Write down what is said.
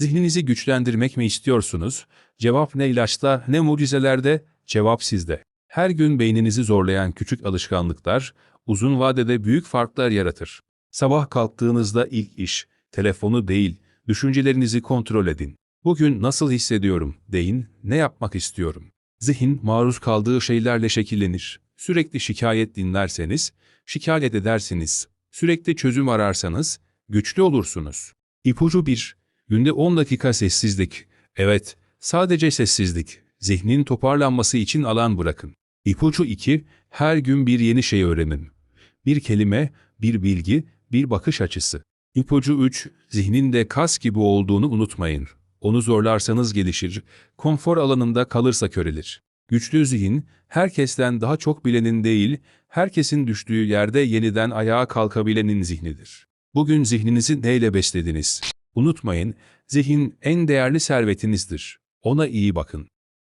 Zihninizi güçlendirmek mi istiyorsunuz? Cevap ne ilaçta ne mucizelerde, cevap sizde. Her gün beyninizi zorlayan küçük alışkanlıklar, uzun vadede büyük farklar yaratır. Sabah kalktığınızda ilk iş, telefonu değil, düşüncelerinizi kontrol edin. Bugün nasıl hissediyorum deyin, ne yapmak istiyorum. Zihin maruz kaldığı şeylerle şekillenir. Sürekli şikayet dinlerseniz, şikayet edersiniz. Sürekli çözüm ararsanız, güçlü olursunuz. İpucu 1. Günde 10 dakika sessizlik. Evet, sadece sessizlik. Zihnin toparlanması için alan bırakın. İpucu 2. Her gün bir yeni şey öğrenin. Bir kelime, bir bilgi, bir bakış açısı. İpucu 3. Zihnin de kas gibi olduğunu unutmayın. Onu zorlarsanız gelişir, konfor alanında kalırsa körelir. Güçlü zihin, herkesten daha çok bilenin değil, herkesin düştüğü yerde yeniden ayağa kalkabilenin zihnidir. Bugün zihninizi neyle beslediniz? Unutmayın, zihin en değerli servetinizdir. Ona iyi bakın.